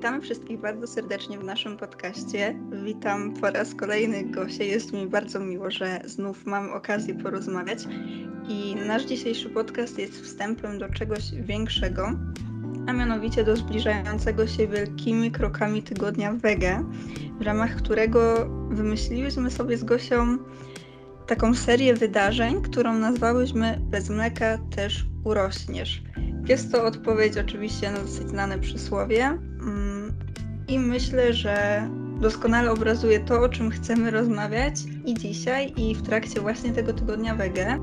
Witamy wszystkich bardzo serdecznie w naszym podcaście. Witam po raz kolejny Gosię. Jest mi bardzo miło, że znów mamy okazję porozmawiać. I nasz dzisiejszy podcast jest wstępem do czegoś większego, a mianowicie do zbliżającego się wielkimi krokami tygodnia Wege, w ramach którego wymyśliłyśmy sobie z Gosią taką serię wydarzeń, którą nazwałyśmy Bez mleka też urośniesz. Jest to odpowiedź oczywiście na dosyć znane przysłowie mm, i myślę, że doskonale obrazuje to, o czym chcemy rozmawiać i dzisiaj, i w trakcie właśnie tego tygodnia wege.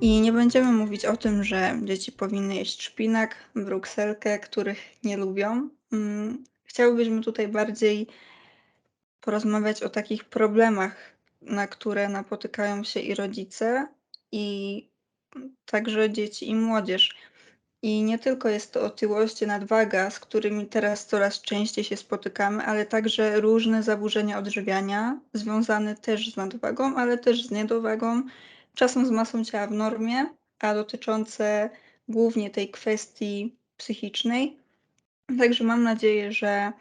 I nie będziemy mówić o tym, że dzieci powinny jeść szpinak, brukselkę, których nie lubią. Mm, chciałybyśmy tutaj bardziej porozmawiać o takich problemach, na które napotykają się i rodzice, i także dzieci i młodzież. I nie tylko jest to otyłość, nadwaga, z którymi teraz coraz częściej się spotykamy, ale także różne zaburzenia odżywiania, związane też z nadwagą, ale też z niedowagą, czasem z masą ciała w normie, a dotyczące głównie tej kwestii psychicznej. Także mam nadzieję, że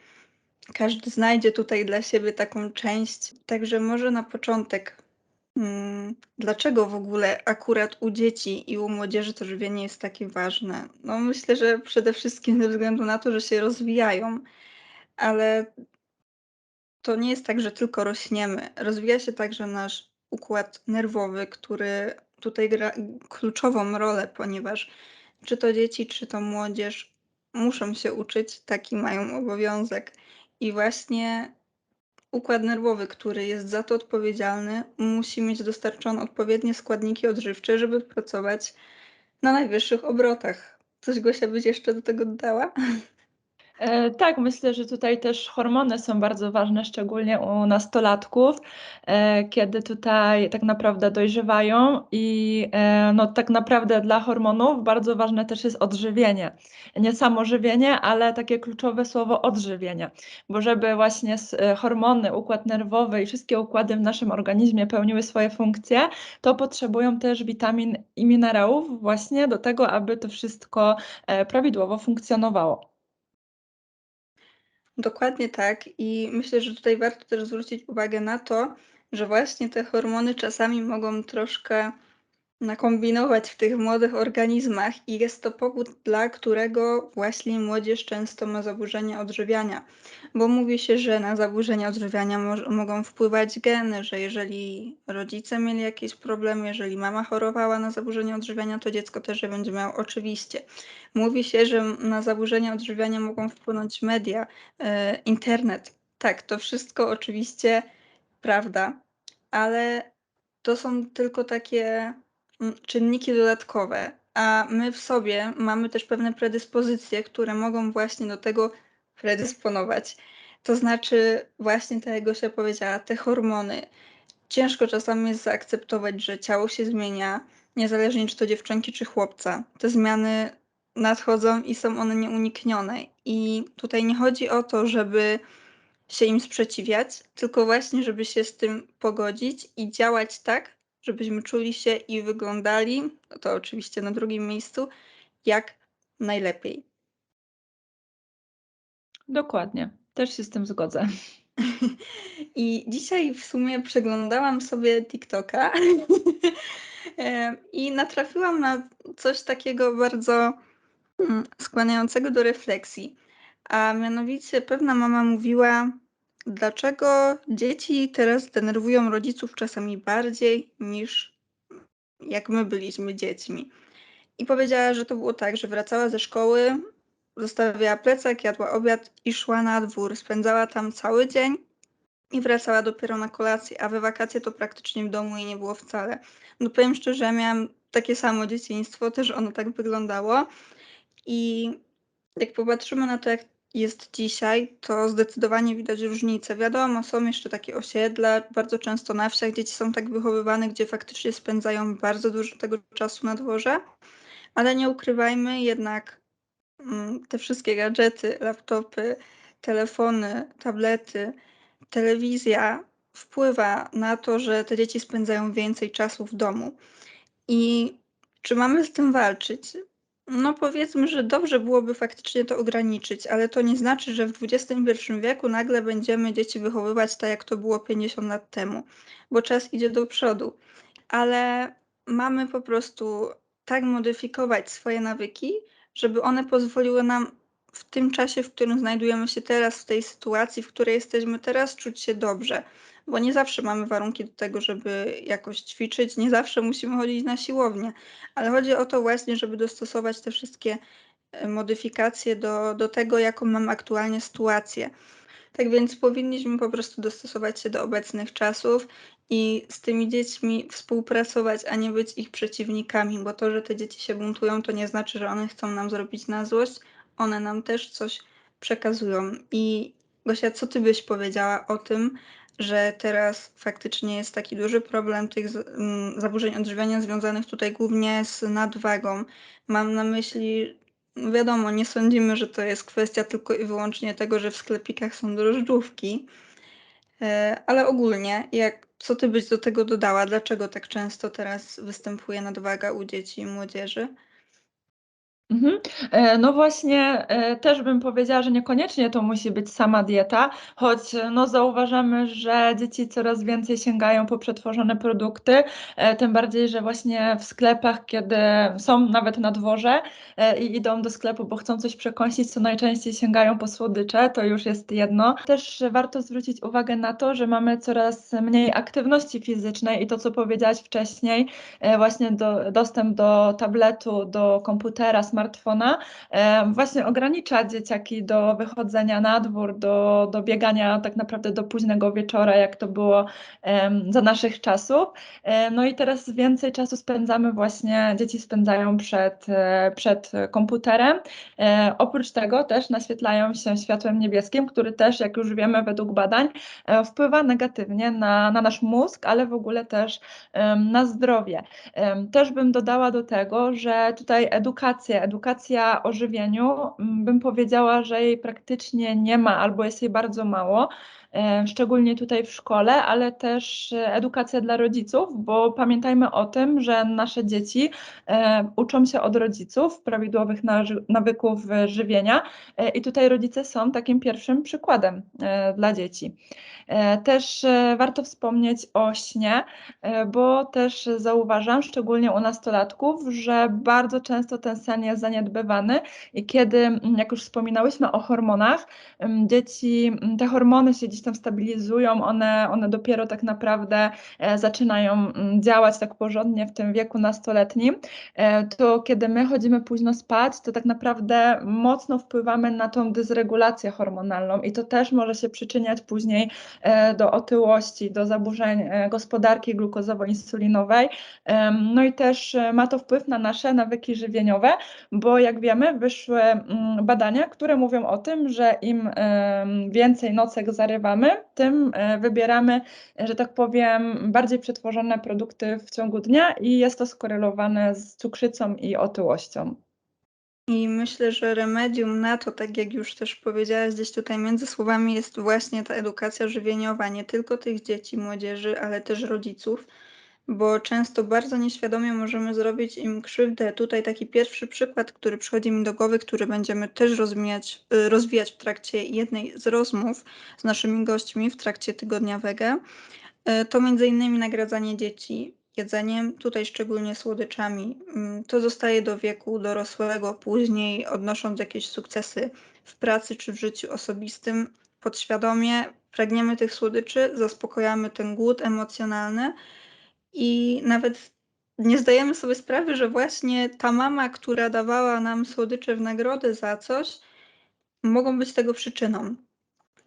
każdy znajdzie tutaj dla siebie taką część. Także może na początek Mm, dlaczego w ogóle akurat u dzieci i u młodzieży to żywienie jest takie ważne? No myślę, że przede wszystkim ze względu na to, że się rozwijają, ale to nie jest tak, że tylko rośniemy. Rozwija się także nasz układ nerwowy, który tutaj gra kluczową rolę, ponieważ czy to dzieci, czy to młodzież muszą się uczyć, taki mają obowiązek. I właśnie Układ nerwowy, który jest za to odpowiedzialny, musi mieć dostarczone odpowiednie składniki odżywcze, żeby pracować na najwyższych obrotach. Coś Gosia byś jeszcze do tego dodała? E, tak, myślę, że tutaj też hormony są bardzo ważne, szczególnie u nastolatków, e, kiedy tutaj tak naprawdę dojrzewają i e, no, tak naprawdę dla hormonów bardzo ważne też jest odżywienie. Nie samo żywienie, ale takie kluczowe słowo odżywienie, bo żeby właśnie hormony, układ nerwowy i wszystkie układy w naszym organizmie pełniły swoje funkcje, to potrzebują też witamin i minerałów właśnie do tego, aby to wszystko prawidłowo funkcjonowało. Dokładnie tak. I myślę, że tutaj warto też zwrócić uwagę na to, że właśnie te hormony czasami mogą troszkę nakombinować w tych młodych organizmach i jest to powód, dla którego właśnie młodzież często ma zaburzenia odżywiania. Bo mówi się, że na zaburzenia odżywiania mo mogą wpływać geny, że jeżeli rodzice mieli jakieś problemy, jeżeli mama chorowała na zaburzenia odżywiania, to dziecko też je będzie miało oczywiście. Mówi się, że na zaburzenia odżywiania mogą wpłynąć media, e, internet. Tak, to wszystko oczywiście prawda, ale to są tylko takie czynniki dodatkowe, a my w sobie mamy też pewne predyspozycje, które mogą właśnie do tego predysponować. To znaczy, właśnie tak jak Gosia powiedziała, te hormony. Ciężko czasami jest zaakceptować, że ciało się zmienia, niezależnie czy to dziewczynki, czy chłopca. Te zmiany nadchodzą i są one nieuniknione. I tutaj nie chodzi o to, żeby się im sprzeciwiać, tylko właśnie, żeby się z tym pogodzić i działać tak, żebyśmy czuli się i wyglądali, no to oczywiście na drugim miejscu, jak najlepiej. Dokładnie, też się z tym zgodzę. I dzisiaj w sumie przeglądałam sobie TikToka i natrafiłam na coś takiego bardzo Mm, skłaniającego do refleksji. A mianowicie pewna mama mówiła, dlaczego dzieci teraz denerwują rodziców czasami bardziej niż jak my byliśmy dziećmi. I powiedziała, że to było tak, że wracała ze szkoły, zostawiała plecak, jadła obiad i szła na dwór. Spędzała tam cały dzień i wracała dopiero na kolację, a we wakacje to praktycznie w domu jej nie było wcale. No powiem szczerze, miałam takie samo dzieciństwo, też ono tak wyglądało. I jak popatrzymy na to, jak jest dzisiaj, to zdecydowanie widać różnicę. Wiadomo, są jeszcze takie osiedla, bardzo często na wsiach dzieci są tak wychowywane, gdzie faktycznie spędzają bardzo dużo tego czasu na dworze, ale nie ukrywajmy, jednak mm, te wszystkie gadżety, laptopy, telefony, tablety, telewizja wpływa na to, że te dzieci spędzają więcej czasu w domu. I czy mamy z tym walczyć? No powiedzmy, że dobrze byłoby faktycznie to ograniczyć, ale to nie znaczy, że w XXI wieku nagle będziemy dzieci wychowywać tak, jak to było 50 lat temu, bo czas idzie do przodu. Ale mamy po prostu tak modyfikować swoje nawyki, żeby one pozwoliły nam w tym czasie, w którym znajdujemy się teraz, w tej sytuacji, w której jesteśmy teraz, czuć się dobrze. Bo nie zawsze mamy warunki do tego, żeby jakoś ćwiczyć, nie zawsze musimy chodzić na siłownię, ale chodzi o to właśnie, żeby dostosować te wszystkie e, modyfikacje do, do tego, jaką mam aktualnie sytuację. Tak więc powinniśmy po prostu dostosować się do obecnych czasów i z tymi dziećmi współpracować, a nie być ich przeciwnikami, bo to, że te dzieci się buntują, to nie znaczy, że one chcą nam zrobić na złość, one nam też coś przekazują. I Gosia, co ty byś powiedziała o tym, że teraz faktycznie jest taki duży problem tych mm, zaburzeń odżywiania związanych tutaj głównie z nadwagą. Mam na myśli, no wiadomo, nie sądzimy, że to jest kwestia tylko i wyłącznie tego, że w sklepikach są drożdżówki, e, ale ogólnie, jak, co ty byś do tego dodała? Dlaczego tak często teraz występuje nadwaga u dzieci i młodzieży? Mhm. E, no właśnie, e, też bym powiedziała, że niekoniecznie to musi być sama dieta, choć e, no zauważamy, że dzieci coraz więcej sięgają po przetworzone produkty, tym bardziej, że właśnie w sklepach, kiedy są nawet na dworze i idą do sklepu, bo chcą coś przekąsić, to najczęściej sięgają po słodycze, to już jest jedno. Też warto zwrócić uwagę na to, że mamy coraz mniej aktywności fizycznej i to, co powiedziałaś wcześniej, właśnie do, dostęp do tabletu, do komputera, smartfona właśnie ogranicza dzieciaki do wychodzenia na dwór, do, do biegania tak naprawdę do późnego wieczora, jak to było za naszych czasów. No i teraz więcej czasu spędzamy właśnie, dzieci spędzają przed, e, przed komputerem. E, oprócz tego też naświetlają się światłem niebieskim, który też, jak już wiemy według badań, e, wpływa negatywnie na, na nasz mózg, ale w ogóle też na zdrowie. Też bym dodała do tego, że tutaj edukacja, edukacja o żywieniu, mm, bym powiedziała, że jej praktycznie nie ma albo jest jej bardzo mało, szczególnie tutaj w szkole, ale też edukacja dla rodziców, bo pamiętajmy o tym, że nasze dzieci e, uczą się od rodziców prawidłowych nawyków żywienia e, i tutaj rodzice są takim pierwszym przykładem dla dzieci. Też warto wspomnieć o śnie, bo też zauważam, szczególnie u nastolatków, że bardzo często ten sen jest zaniedbywany i kiedy, mm, jak już wspominałyśmy o hormonach, mm, dzieci, mm, te hormony się gdzieś stabilizują, one, one dopiero tak naprawdę e, zaczynają działać tak porządnie w tym wieku nastoletnim, e, to kiedy my chodzimy późno spać, to tak naprawdę mocno wpływamy na tą dysregulację hormonalną i to też może się przyczyniać później e, do otyłości, do zaburzeń gospodarki glukozowo-insulinowej. No i też ma to wpływ na nasze nawyki żywieniowe, bo jak wiemy, wyszły mm, badania, które mówią o tym, że im więcej nocek zarywamy, tym e, wybieramy, że tak powiem, bardziej przetworzone produkty w ciągu dnia i jest to skorelowane z cukrzycą i otyłością. I myślę, że remedium na to, tak jak już też powiedziałaś gdzieś tutaj między słowami, jest właśnie ta edukacja żywieniowa, nie tylko tych dzieci, młodzieży, ale też rodziców bo często bardzo nieświadomie możemy zrobić im krzywdę. Tutaj taki pierwszy przykład, który przychodzi mi do głowy, który będziemy też rozwijać, y, rozwijać w trakcie jednej z rozmów z naszymi gośćmi w trakcie tygodnia wege, y, to między innymi nagradzanie dzieci jedzeniem, tutaj szczególnie słodyczami. Mm, to zostaje do wieku dorosłego, później odnosząc jakieś sukcesy w pracy czy w życiu osobistym, podświadomie pragniemy tych słodyczy, zaspokojamy ten głód emocjonalny i nawet nie zdajemy sobie sprawy, że właśnie ta mama, która dawała nam słodycze w nagrodę za coś, mogą być tego przyczyną.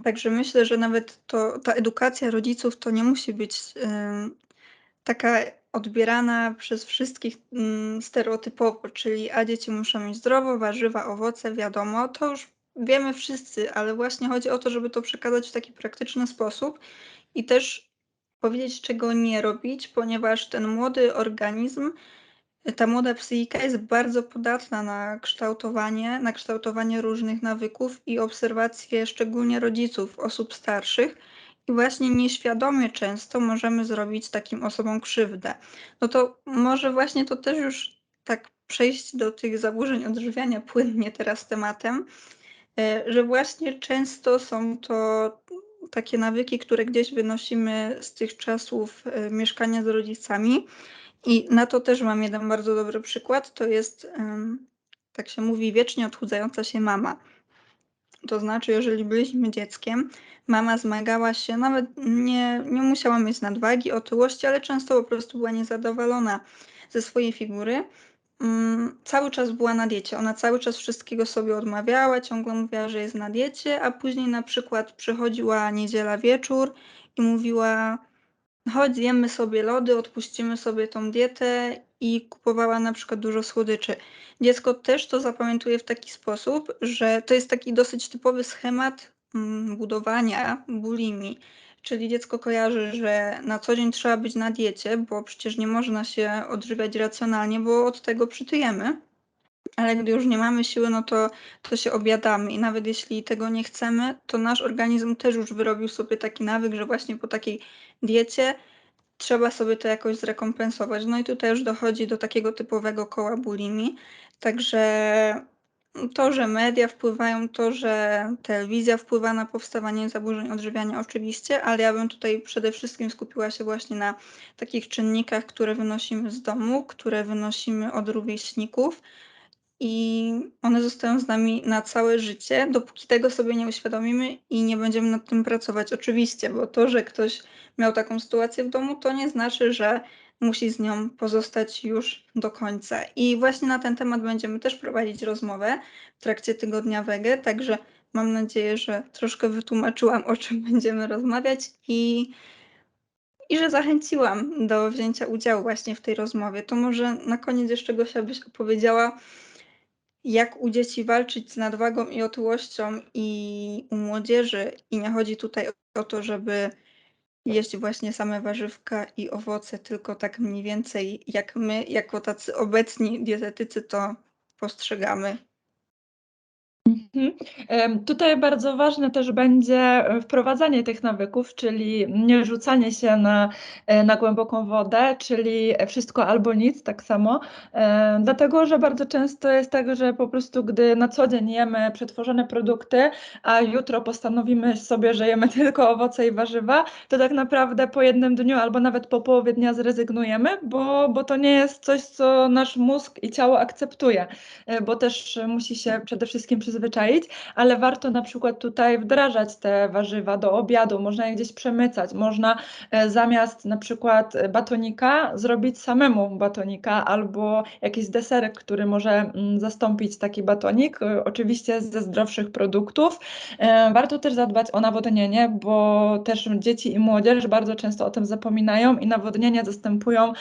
Także myślę, że nawet to, ta edukacja rodziców to nie musi być taka odbierana przez wszystkich stereotypowo, czyli a dzieci muszą mieć zdrowo, warzywa, owoce, wiadomo, to już wiemy wszyscy, ale właśnie chodzi o to, żeby to przekazać w taki praktyczny sposób i też powiedzieć, czego nie robić, ponieważ ten młody organizm, ta młoda psychika jest bardzo podatna na kształtowanie, na kształtowanie różnych nawyków i obserwacje szczególnie rodziców, osób starszych. I właśnie nieświadomie często możemy zrobić takim osobom krzywdę. No to może właśnie to też już tak przejść do tych zaburzeń odżywiania płynnie teraz tematem, e, że właśnie często są to takie nawyki, które gdzieś wynosimy z tych czasów e, mieszkania z rodzicami. I na to też mam jeden bardzo dobry przykład. To jest, tak się mówi, wiecznie odchudzająca się mama. To znaczy, jeżeli byliśmy dzieckiem, mama zmagała się, nawet nie, nie musiała mieć nadwagi, otyłości, ale często po prostu była niezadowolona ze swojej figury. Mm, cały czas była na diecie. Ona cały czas wszystkiego sobie odmawiała, ciągle mówiła, że jest na diecie, a później na przykład przychodziła niedziela wieczór i mówiła: Chodź, jemy sobie lody, odpuścimy sobie tą dietę i kupowała na przykład dużo słodyczy. Dziecko też to zapamiętuje w taki sposób, że to jest taki dosyć typowy schemat mm, budowania bulimi. Czyli dziecko kojarzy, że na co dzień trzeba być na diecie, bo przecież nie można się odżywiać racjonalnie, bo od tego przytyjemy. Ale gdy już nie mamy siły, no to, to się obiadamy i nawet jeśli tego nie chcemy, to nasz organizm też już wyrobił sobie taki nawyk, że właśnie po takiej diecie trzeba sobie to jakoś zrekompensować. No i tutaj już dochodzi do takiego typowego koła bulimi. Także to, że media wpływają, to, że telewizja wpływa na powstawanie zaburzeń odżywiania, oczywiście, ale ja bym tutaj przede wszystkim skupiła się właśnie na takich czynnikach, które wynosimy z domu, które wynosimy od rówieśników, i one zostają z nami na całe życie, dopóki tego sobie nie uświadomimy i nie będziemy nad tym pracować. Oczywiście, bo to, że ktoś miał taką sytuację w domu, to nie znaczy, że musi z nią pozostać już do końca. I właśnie na ten temat będziemy też prowadzić rozmowę w trakcie tygodnia wege, także mam nadzieję, że troszkę wytłumaczyłam, o czym będziemy rozmawiać i, i że zachęciłam do wzięcia udziału właśnie w tej rozmowie. To może na koniec jeszcze Gosia byś opowiedziała, jak u dzieci walczyć z nadwagą i otyłością i u młodzieży. I nie chodzi tutaj o to, żeby jeść właśnie same warzywka i owoce, tylko tak mniej więcej jak my, jako tacy obecni dietetycy, to postrzegamy. Tutaj bardzo ważne też będzie e, wprowadzanie tych nawyków, czyli nie rzucanie się na, e, na głęboką wodę, czyli wszystko albo nic, tak samo. Dlatego, że bardzo często jest tak, że po prostu gdy na co dzień jemy przetworzone produkty, a jutro postanowimy sobie, że jemy tylko owoce i warzywa, to tak naprawdę po jednym dniu albo nawet po połowie dnia zrezygnujemy, bo, bo to nie jest coś, co nasz mózg i ciało akceptuje, e, bo też musi się przede wszystkim przyzwyczaić, ale warto na przykład tutaj wdrażać te warzywa do obiadu, można je gdzieś przemycać, można e, zamiast na przykład batonika zrobić samemu batonika albo jakiś deserek, który może mm, zastąpić taki batonik, e, oczywiście ze zdrowszych produktów. E, warto też zadbać o nawodnienie, bo też dzieci i młodzież bardzo często o tym zapominają i nawodnienie zastępują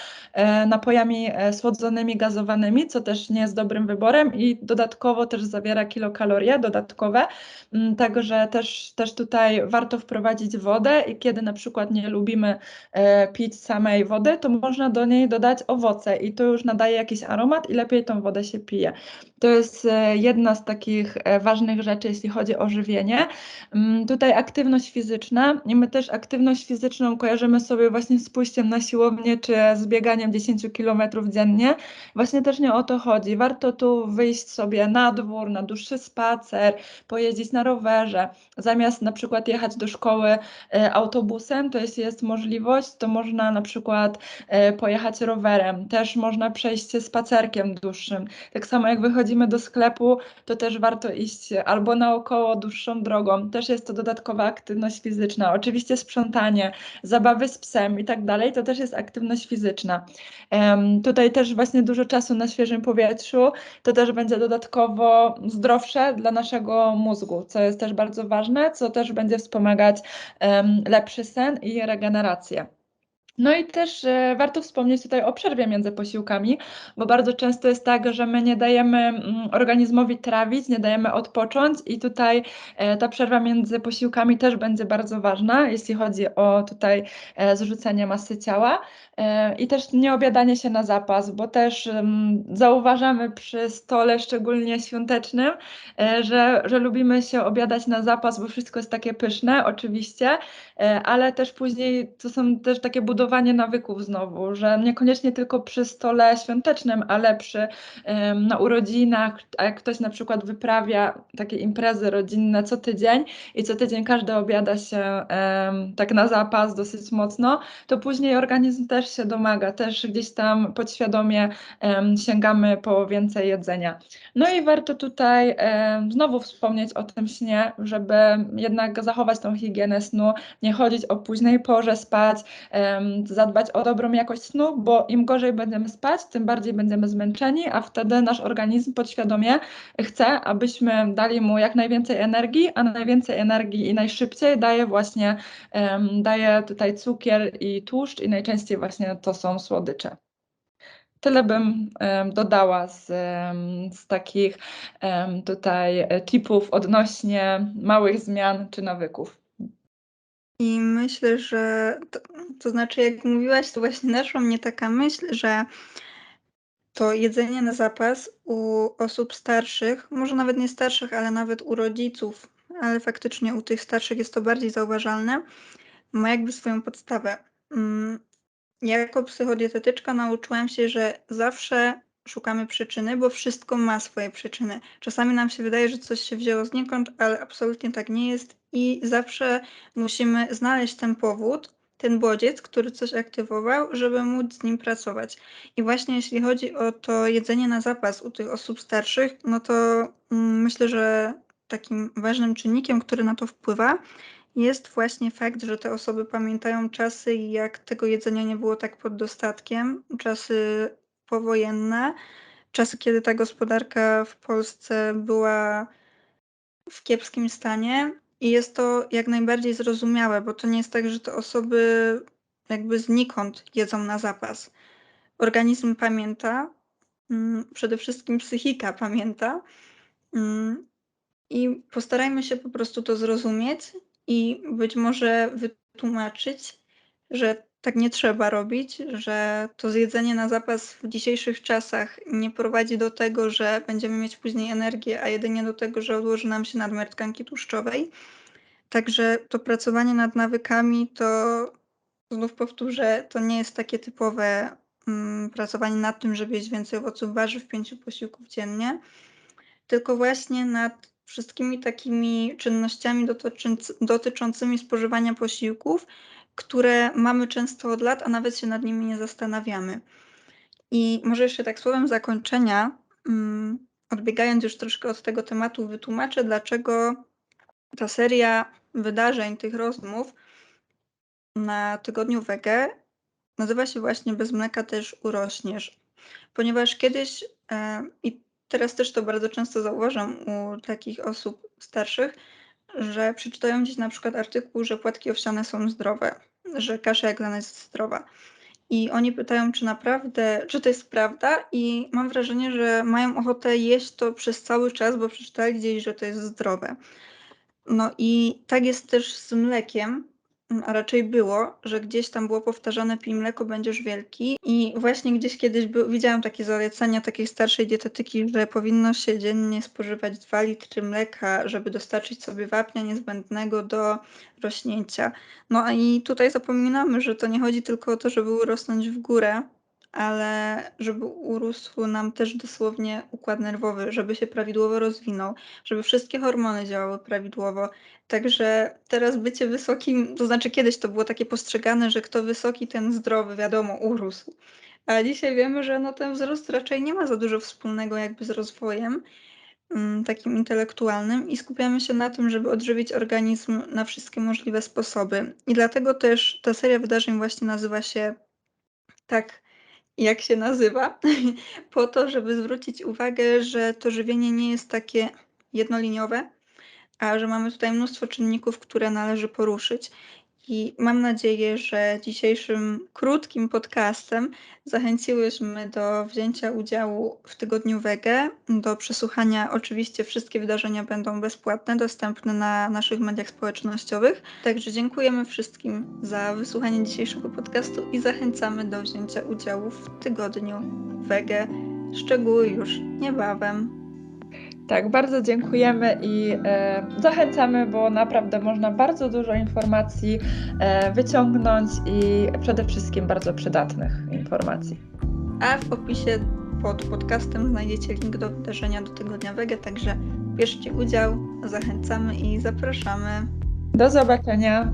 napojami słodzonymi, gazowanymi, co też nie jest dobrym wyborem i dodatkowo też zawiera kilokalorie dodatkowe, mm, także też, też tutaj warto wprowadzić wodę i kiedy na przykład nie lubimy e, pić samej wody, to można do niej dodać owoce i to już nadaje jakiś aromat i lepiej tą wodę się pije. To jest e, jedna z takich e, ważnych rzeczy, jeśli chodzi o żywienie. Mm, tutaj aktywność fizyczna i my też aktywność fizyczną kojarzymy sobie właśnie z pójściem na siłownię czy z bieganiem 10 km dziennie. Właśnie też nie o to chodzi. Warto tu wyjść sobie na dwór, na dłuższy spacer, pojeździć na rowerze. Zamiast na przykład jechać do szkoły e, autobusem, to jeśli jest możliwość, to można na przykład pojechać rowerem. Też można przejść spacerkiem dłuższym. Tak samo jak wychodzi wchodzimy do sklepu, to też warto iść albo naokoło dłuższą drogą. Też jest to dodatkowa aktywność fizyczna. Oczywiście sprzątanie, zabawy z psem i tak dalej, to też jest aktywność fizyczna. Um, tutaj też właśnie dużo czasu na świeżym powietrzu, to też będzie dodatkowo zdrowsze dla naszego mózgu, co jest też bardzo ważne, co też będzie wspomagać lepszy sen i regenerację. No i też e, warto wspomnieć tutaj o przerwie między posiłkami, bo bardzo często jest tak, że my nie dajemy mm, organizmowi trawić, nie dajemy odpocząć i tutaj e, ta przerwa między posiłkami też będzie bardzo ważna, jeśli chodzi o tutaj e, zrzucenie masy ciała i też nie obiadanie się na zapas, bo też mm, zauważamy przy stole, szczególnie świątecznym, że, że lubimy się obiadać na zapas, bo wszystko jest takie pyszne, oczywiście, ale też później to są też takie budowy budowanie nawyków znowu, że niekoniecznie tylko przy stole świątecznym, ale przy na urodzinach, a jak ktoś na przykład wyprawia takie imprezy rodzinne co tydzień i co tydzień każdy obiada się tak na zapas dosyć mocno, to później organizm też się domaga, też gdzieś tam podświadomie sięgamy po więcej jedzenia. No i warto tutaj znowu wspomnieć o tym śnie, żeby jednak zachować tą higienę snu, nie chodzić o późnej porze spać, zadbać o dobrą jakość snu, bo im gorzej będziemy spać, tym bardziej będziemy zmęczeni, a wtedy nasz organizm podświadomie chce, abyśmy dali mu jak najwięcej energii, a najwięcej energii i najszybciej daje właśnie daje tutaj cukier i tłuszcz i najczęściej właśnie to są słodycze. Tyle bym dodała z, z takich tutaj tipów odnośnie małych zmian czy nawyków. I myślę, że to, to znaczy, jak mówiłaś, to właśnie naszła mnie taka myśl, że to jedzenie na zapas u osób starszych, może nawet nie starszych, ale nawet u rodziców, ale faktycznie u tych starszych jest to bardziej zauważalne, ma jakby swoją podstawę. Mm, ja jako psychodietetyczka nauczyłam się, że zawsze szukamy przyczyny, bo wszystko ma swoje przyczyny. Czasami nam się wydaje, że coś się wzięło znikąd, ale absolutnie tak nie jest i zawsze musimy znaleźć ten powód, ten bodziec, który coś aktywował, żeby móc z nim pracować. I właśnie jeśli chodzi o to jedzenie na zapas u tych osób starszych, no to mm, myślę, że takim ważnym czynnikiem, który na to wpływa, jest właśnie fakt, że te osoby pamiętają czasy, jak tego jedzenia nie było tak pod dostatkiem, czasy powojenne, czasy, kiedy ta gospodarka w Polsce była w kiepskim stanie. I jest to jak najbardziej zrozumiałe, bo to nie jest tak, że te osoby jakby znikąd jedzą na zapas. Organizm pamięta, mm, przede wszystkim psychika pamięta. Mm, I postarajmy się po prostu to zrozumieć i być może wytłumaczyć, że tak nie trzeba robić, że to zjedzenie na zapas w dzisiejszych czasach nie prowadzi do tego, że będziemy mieć później energię, a jedynie do tego, że odłoży nam się nadmiar tkanki tłuszczowej. Także to pracowanie nad nawykami to znów powtórzę, to nie jest takie typowe mm, pracowanie nad tym, żeby jeść więcej owoców, warzyw, pięciu posiłków dziennie, tylko właśnie nad wszystkimi takimi czynnościami dotyczącymi spożywania posiłków, które mamy często od lat, a nawet się nad nimi nie zastanawiamy. I może jeszcze tak słowem zakończenia, mm, odbiegając już troszkę od tego tematu, wytłumaczę, dlaczego ta seria wydarzeń, tych rozmów na tygodniu wege nazywa się właśnie Bez mleka też urośniesz. Ponieważ kiedyś, e, i teraz też to bardzo często zauważam u takich osób starszych, że przeczytają gdzieś na przykład artykuł, że płatki owsiane są zdrowe, że kasza jaglana jest zdrowa. I oni pytają, czy naprawdę, czy to jest prawda, i mam wrażenie, że mają ochotę jeść to przez cały czas, bo przeczytali gdzieś, że to jest zdrowe. No i tak jest też z mlekiem, a raczej było, że gdzieś tam było powtarzane pij mleko, będziesz wielki i właśnie gdzieś kiedyś by, widziałam takie zalecenia takiej starszej dietetyki, że powinno się dziennie spożywać 2 litry mleka, żeby dostarczyć sobie wapnia niezbędnego do rośnięcia. No i tutaj zapominamy, że to nie chodzi tylko o to, żeby urosnąć w górę, ale żeby urósł nam też dosłownie układ nerwowy, żeby się prawidłowo rozwinął, żeby wszystkie hormony działały prawidłowo. Także teraz bycie wysokim, to znaczy kiedyś to było takie postrzegane, że kto wysoki, ten zdrowy, wiadomo, urósł. A dzisiaj wiemy, że no ten wzrost raczej nie ma za dużo wspólnego jakby z rozwojem mm, takim intelektualnym i skupiamy się na tym, żeby odżywić organizm na wszystkie możliwe sposoby. I dlatego też ta seria wydarzeń właśnie nazywa się tak jak się nazywa, po to, żeby zwrócić uwagę, że to żywienie nie jest takie jednoliniowe, a że mamy tutaj mnóstwo czynników, które należy poruszyć. I mam nadzieję, że dzisiejszym krótkim podcastem zachęciłyśmy do wzięcia udziału w tygodniu Wege, do przesłuchania. Oczywiście wszystkie wydarzenia będą bezpłatne, dostępne na naszych mediach społecznościowych. Także dziękujemy wszystkim za wysłuchanie dzisiejszego podcastu i zachęcamy do wzięcia udziału w tygodniu Wege. Szczegóły już niebawem. Tak, bardzo dziękujemy i e, zachęcamy, bo naprawdę można bardzo dużo informacji e, wyciągnąć i przede wszystkim bardzo przydatnych informacji. A w opisie pod podcastem znajdziecie link do wydarzenia do tygodnia Wege, także bierzcie udział, zachęcamy i zapraszamy. Do zobaczenia.